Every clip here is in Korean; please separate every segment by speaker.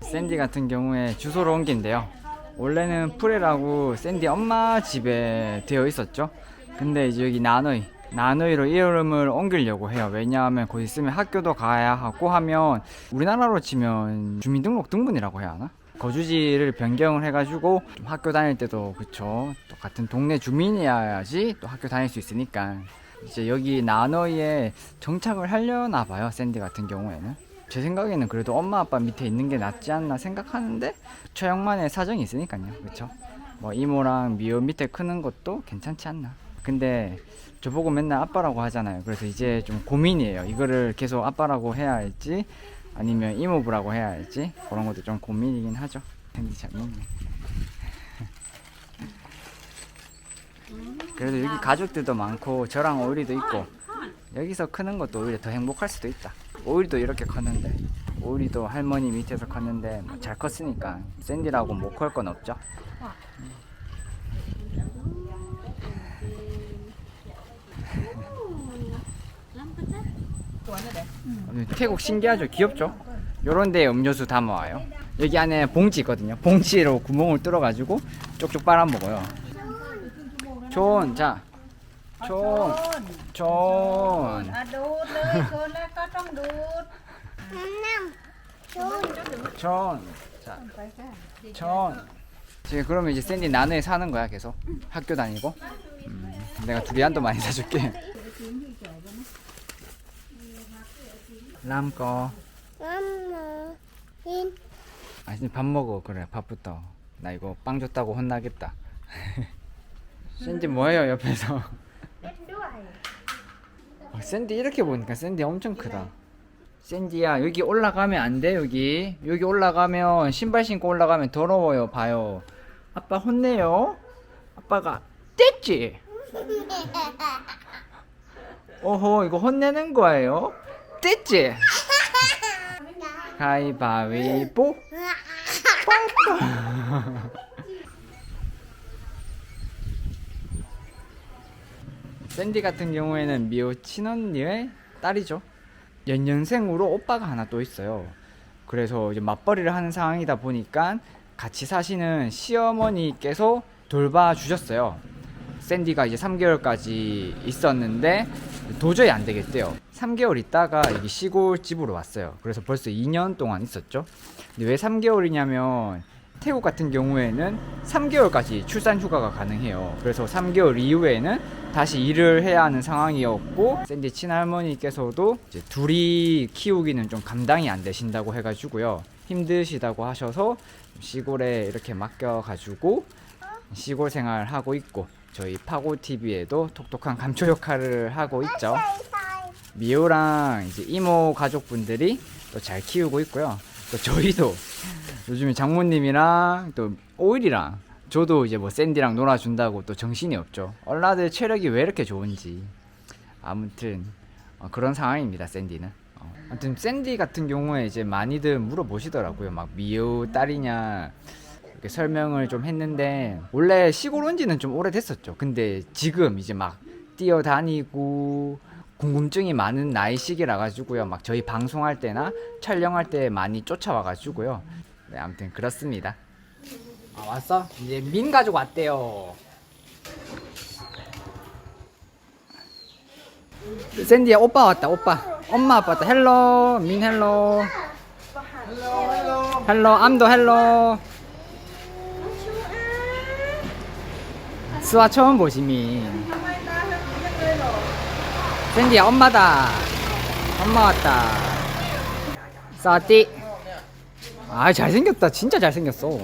Speaker 1: 샌디 같은 경우에 주소를 옮긴대요. 원래는 프레라고 샌디 엄마 집에 되어 있었죠. 근데 이제 여기 나노이, 나노이로 이름을 옮기려고 해요. 왜냐하면 곧 있으면 학교도 가야 하고 하면 우리나라로 치면 주민등록 등본이라고 해야 하나? 거주지를 변경을 해가지고 좀 학교 다닐 때도 그쵸. 또 같은 동네 주민이어야지 또 학교 다닐 수 있으니까 이제 여기 나노이에 정착을 하려나 봐요. 샌디 같은 경우에는. 제 생각에는 그래도 엄마 아빠 밑에 있는 게 낫지 않나 생각하는데 처형만의 사정이 있으니까요 그쵸 뭐 이모랑 미호 밑에 크는 것도 괜찮지 않나 근데 저보고 맨날 아빠라고 하잖아요 그래서 이제 좀 고민이에요 이거를 계속 아빠라고 해야 할지 아니면 이모부라고 해야 할지 그런 것도 좀 고민이긴 하죠 근데 재밌네 그래도 여기 가족들도 많고 저랑 오일이도 있고 여기서 크는 것도 오히려 더 행복할 수도 있다. 오일도 이렇게 컸는데 오일이도 할머니 밑에서 컸는데 뭐잘 컸으니까 샌디라고 못 클 건 없죠. 태국 신기하죠? 귀엽죠? 요런 데 음료수 담아와요. 여기 안에 봉지 있거든요. 봉지로 구멍을 뚫어가지고 쪽쪽 빨아먹어요. 존, 자. 존, 존.
Speaker 2: อ่ะดูดเลยคนแรกก็ต้องดูด
Speaker 1: 천. 자, 천. 지금 그러면 이제 샌디 나누에 사는 거야 계속 학교 다니고. 음, 내가 두리안도 많이 사줄게. 람꺼. 아, 이제 밥 먹어 그래 밥부터. 나 이거 빵 줬다고 혼나겠다. 샌디 뭐해요 옆에서? 어, 샌디 이렇게 보니까 샌디 엄청 크다. 샌디야 여기 올라가면 안 돼 여기 여기 올라가면 신발 신고 올라가면 더러워요 봐요 아빠 혼내요 아빠가 뗐지 오호 이거 혼내는 거예요 뗐지 가위바위보 샌디 같은 경우에는 미호 친언니의 딸이죠. 연년생으로 오빠가 하나 또 있어요. 그래서 이제 맞벌이를 하는 상황이다 보니까 같이 사시는 시어머니께서 돌봐 주셨어요. 샌디가 이제 3개월까지 있었는데 도저히 안 되겠대요. 3개월 있다가 여기 시골 집으로 왔어요. 그래서 벌써 2년 동안 있었죠. 근데 왜 3개월이냐면 태국 같은 경우에는 3개월까지 출산 휴가가 가능해요. 그래서 3개월 이후에는 다시 일을 해야 하는 상황이었고 샌디 친할머니께서도 이제 둘이 키우기는 좀 감당이 안 되신다고 해가지고요. 힘드시다고 하셔서 시골에 이렇게 맡겨가지고 시골 생활 하고 있고 저희 파고 TV에도 톡톡한 감초 역할을 하고 있죠. 미호랑 이제 이모 가족분들이 또 잘 키우고 있고요. 또 저희도 요즘에 장모님이랑 또 오일이랑 저도 이제 뭐 샌디랑 놀아준다고 또 정신이 없죠. 얼라들 체력이 왜 이렇게 좋은지. 아무튼 어, 그런 상황입니다. 샌디는. 어. 아무튼 샌디 같은 경우에 이제 많이들 물어보시더라고요. 막 미호 딸이냐 이렇게 설명을 좀 했는데 원래 시골 온 지는 좀 오래됐었죠. 근데 지금 이제 막 뛰어다니고 궁금증이 많은 나이 시기라 가지고요. 막 저희 방송할 때나 촬영할 때 많이 쫓아와 가지고요. 네, 아무튼 그렇습니다. 아, 왔어? 이제 민 가족 왔대요. 샌디야 오빠 왔다 오빠 엄마 아빠 왔다 헬로 민 헬로 헬로 암도 헬로 스와 처음 보시 민 샌디야 엄마다. 엄마 왔다. 사띠. 아 잘생겼다. 진짜 잘생겼어.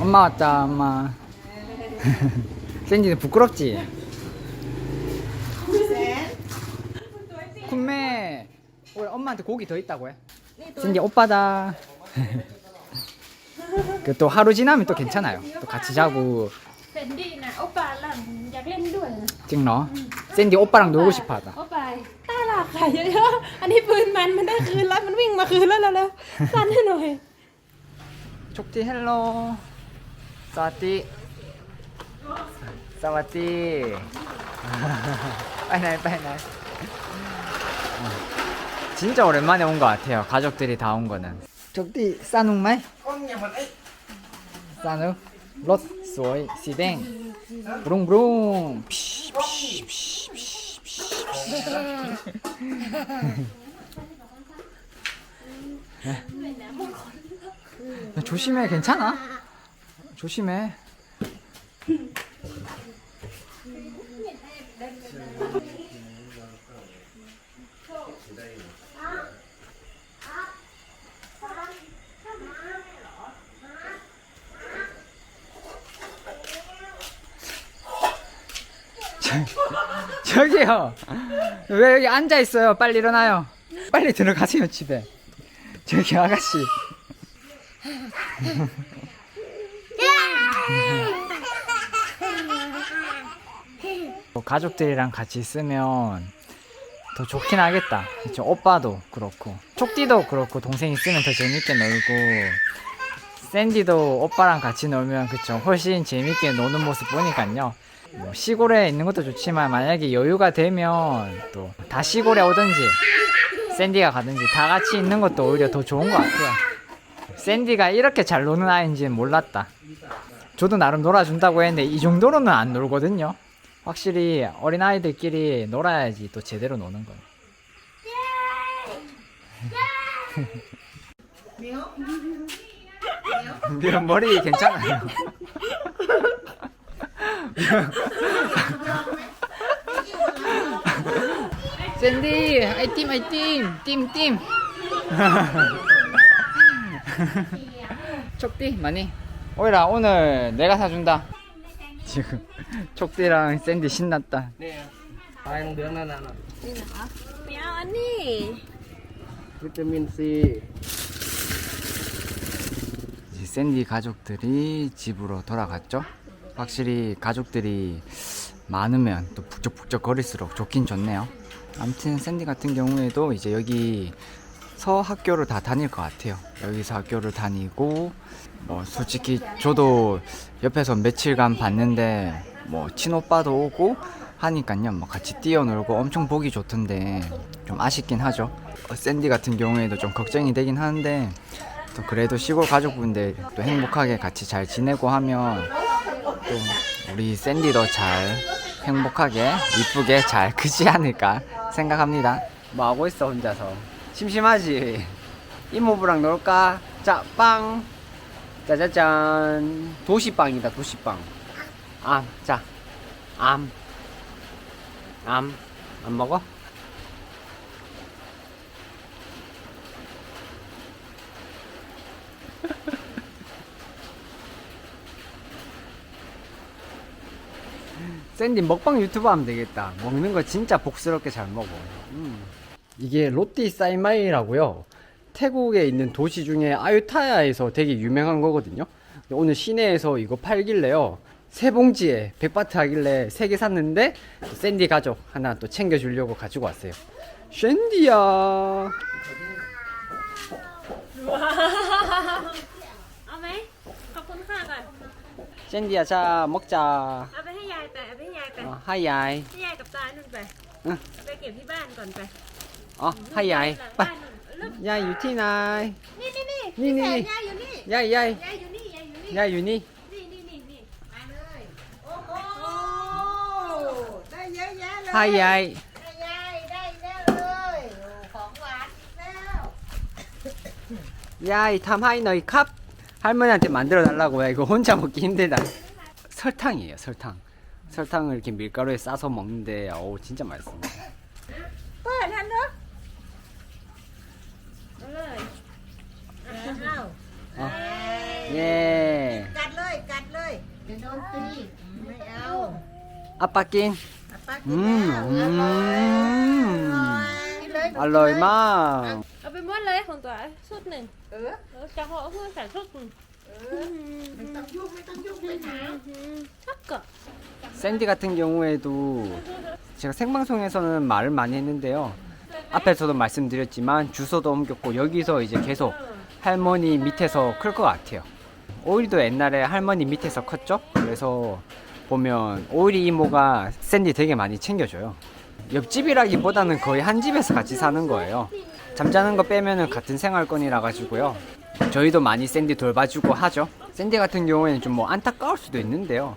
Speaker 1: 엄마 왔다 엄마. 샌디는 부끄럽지? 쿤매 우리 엄마한테 고기 더 있다고 해. 샌디 오빠다 그 또 하루 지나면 또 괜찮아요 또 같이 자고
Speaker 3: เซนดี้นะโอปป้าหลังอยากเล่นด้วยนะ
Speaker 1: 찍너 샌디 오빠랑 놀고 싶어하다
Speaker 3: โอปป้าต้าหลักค่ะเยอะๆอันนี้ปืนมันมันได้คืนแล้วมันวิ่งมาคืนแล้วแล้วๆสั้นให้หน่อย
Speaker 1: 촉지 헬로 사와디. 사와디. 빨날 빨날. 진짜 오랜만에 온 것 같아요. 가족들이 다 온 거는. 저기 싸눅 마이? 싸눅. 롯 소이 시댕. 피. 조심해, 괜찮아? 조심해. 저기요. 왜 여기 앉아 있어요? 빨리 일어나요. 빨리 들어가세요 집에. 저기 아가씨. 뭐 가족들이랑 같이 있으면 더 좋긴 하겠다. 그쵸? 오빠도 그렇고, 촉디도 그렇고, 동생 있으면 더 재밌게 놀고, 샌디도 오빠랑 같이 놀면 그쵸? 훨씬 재밌게 노는 모습 보니까요. 뭐 시골에 있는 것도 좋지만 만약에 여유가 되면 또 다 시골에 오든지 샌디가 가든지 다 같이 있는 것도 오히려 더 좋은 것 같아요. 샌디가 이렇게 잘 노는 아이인지는 몰랐다. 저도 나름 놀아준다고 했는데 이 정도로는 안 놀거든요. 확실히 어린 아이들끼리 놀아야지 또 제대로 노는 거예요. 미연 머리 괜찮아요. 샌디 아이팀 아이팀 팀팀 촉디 많이 오이라 오늘 내가 사준다 지금 촉디랑 샌디 신났다
Speaker 3: 네. Tayong biyanan na. Biyan ni.
Speaker 4: Vitamin C.
Speaker 1: 샌디 가족들이 집으로 돌아갔죠 확실히 가족들이 많으면 또 북적북적 거릴수록 좋긴 좋네요 아무튼 샌디 같은 경우에도 이제 여기 서 학교를 다 다닐 것 같아요. 여기서 학교를 다니고 뭐 솔직히 저도 옆에서 며칠간 봤는데 뭐 친오빠도 오고 하니까요. 뭐 같이 뛰어놀고 엄청 보기 좋던데 좀 아쉽긴 하죠. 어, 샌디 같은 경우에도 좀 걱정이 되긴 하는데 또 그래도 시골 가족분들 또 행복하게 같이 잘 지내고 하면 또 우리 샌디도 잘 행복하게 이쁘게 잘 크지 않을까 생각합니다. 뭐 하고 있어 혼자서? 심심하지? 이모부랑 놀까? 자, 빵. 짜자잔.
Speaker 4: 도시빵이다, 도시빵.
Speaker 1: 암, 자, 암.
Speaker 4: 암. 안 먹어?
Speaker 1: 샌디 먹방 유튜브 하면 되겠다. 먹는 거 진짜 복스럽게 잘 먹어. 음. 이게 로띠 사이마이라고요. 태국에 있는 도시 중에 아유타야에서 되게 유명한 거거든요. 오늘 시내에서 이거 팔길래요. 세 봉지에 100바트 하길래 세 개 샀는데 샌디 가족 하나 또 챙겨주려고 가지고 왔어요. 샌디야. 샌디야 자 먹자.
Speaker 3: ให้ยายไป
Speaker 1: 어, 하이아이.
Speaker 3: ให้ยายกับตานุ่นไป
Speaker 1: เออ
Speaker 3: เอาไปเก็บที่บ้านก่อนไป
Speaker 1: 어, 하이아이.
Speaker 3: หลัง
Speaker 1: 빨.
Speaker 3: บ้านนุ่นเลิก
Speaker 1: 야, 유티나이.
Speaker 3: นี่นี่นี่
Speaker 1: นี่นี่
Speaker 3: แขยายอยู่นี่
Speaker 1: 야이, 야이.
Speaker 3: ยายอยู่นี่ยายอยู่นี่
Speaker 1: 야, 유니.
Speaker 3: นี่นี่นี่นี่มาเลย โอ้โห
Speaker 2: ได้เยอะแยะเลย
Speaker 1: 하이아이.
Speaker 2: ได้ยายได้เยอะเลยโอ้ของหวานอีกแล้ว
Speaker 1: 야이 탐하이 너희 컵 할머니한테 만들어 달라고 해 이거 혼자 먹기 힘들다 설탕이에요 설탕 설탕을 이렇게 밀가루에 싸서 먹는데 오 진짜 맛있습니다
Speaker 2: เปิดทันเนาะ
Speaker 3: เอาเลย
Speaker 2: เอา
Speaker 1: 예
Speaker 2: กัดเลยกัดเลยเดี๋ยวโดนตีไม่เอา
Speaker 1: 아빠낀
Speaker 2: อ่ะป้ากิ
Speaker 1: อื
Speaker 2: น
Speaker 1: ม
Speaker 2: แล้ว
Speaker 1: อืม
Speaker 2: กินเลย
Speaker 1: 알로이마
Speaker 3: เอาไปหมดเลยของตัวชุดหนึ่ง
Speaker 2: เออ
Speaker 3: แล้วจะห่อเพื่อใส่ชุดหนึ่ง
Speaker 2: เออไม่ต้องยุ่งไม่ต้องยุ่งไปหา
Speaker 3: ชักเกาะ
Speaker 1: 샌디 같은 경우에도 제가 생방송에서는 말을 많이 했는데요 앞에서도 말씀드렸지만 주소도 옮겼고 여기서 이제 계속 할머니 밑에서 클 것 같아요 오일이도 옛날에 할머니 밑에서 컸죠. 그래서 보면 오일이 이모가 샌디 되게 많이 챙겨줘요. 옆집이라기보다는 거의 한 집에서 같이 사는 거예요. 잠자는 거 빼면은 같은 생활권이라 가지고요. 저희도 많이 샌디 돌봐주고 하죠. 샌디 같은 경우에는 좀 뭐 안타까울 수도 있는데요.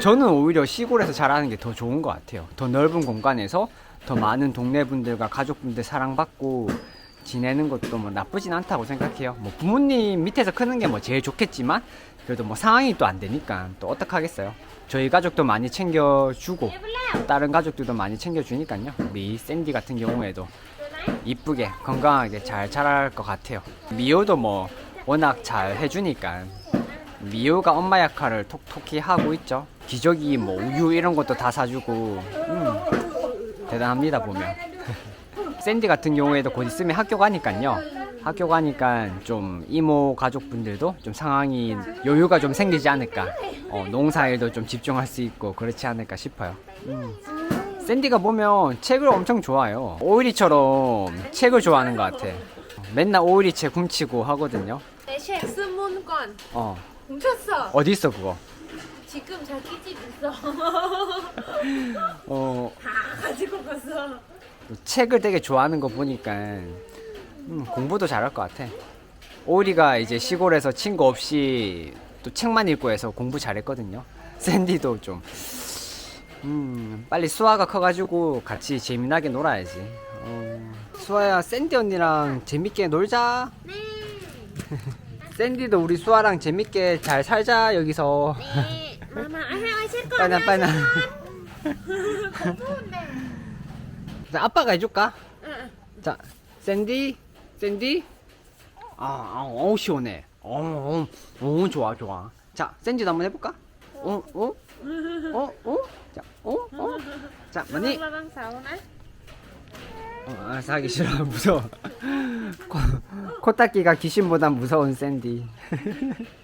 Speaker 1: 저는 오히려 시골에서 자라는 게 더 좋은 것 같아요. 더 넓은 공간에서 더 많은 동네 분들과 가족분들 사랑받고 지내는 것도 뭐 나쁘진 않다고 생각해요. 뭐 부모님 밑에서 크는 게 뭐 제일 좋겠지만 그래도 뭐 상황이 또 안 되니까 또 어떡하겠어요. 저희 가족도 많이 챙겨주고 다른 가족들도 많이 챙겨주니까요. 우리 샌디 같은 경우에도 이쁘게 건강하게 잘 자랄 것 같아요. 미호도 뭐 워낙 잘 해주니까 미호가 엄마 역할을 톡톡히 하고 있죠. 기저귀 뭐 우유 이런 것도 다 사주고 음, 대단합니다 보면. 샌디 같은 경우에도 곧 있으면 학교 가니까요. 학교 가니까 좀 이모 가족분들도 좀 상황이 여유가 좀 생기지 않을까. 어, 농사일도 좀 집중할 수 있고 그렇지 않을까 싶어요. 음. 샌디가 보면 책을 엄청 좋아해요. 오일이처럼 책을 좋아하는 것 같아. 맨날 오일이 책 훔치고 하거든요.
Speaker 3: 내책 스문 건
Speaker 1: 어,
Speaker 3: 훔쳤어.
Speaker 1: 어디 있어 그거?
Speaker 3: 지금 자기 집 있어.
Speaker 1: 어,
Speaker 3: 다 가지고 갔어.
Speaker 1: 책을 되게 좋아하는 거 보니까 음, 공부도 잘할 것 같아. 오리가 이제 시골에서 친구 없이 또 책만 읽고 해서 공부 잘했거든요. 샌디도 좀 음, 빨리 수아가 커가지고 같이 재미나게 놀아야지. 어, 수아야, 샌디 언니랑 재밌게 놀자.
Speaker 3: 네.
Speaker 1: 샌디도 우리 수아랑 재밌게 잘 살자 여기서.
Speaker 3: 네. 마마, 아, 해, 실 거.
Speaker 1: 빨리 빨리. 자, 아빠가 해줄까? 자, 샌디, 샌디. 아, 아, 어우 시원해. 어, 어, 어, 좋아, 좋아. 자, 샌디도 한번 해볼까? 어, 어, 어, 어, 자, 어, 어. 자, 많이.
Speaker 3: 마방 사오나?
Speaker 1: 어, 알았어, 하기 싫어, 무서워. 코, 코딱지가 귀신보다 무서운 샌디.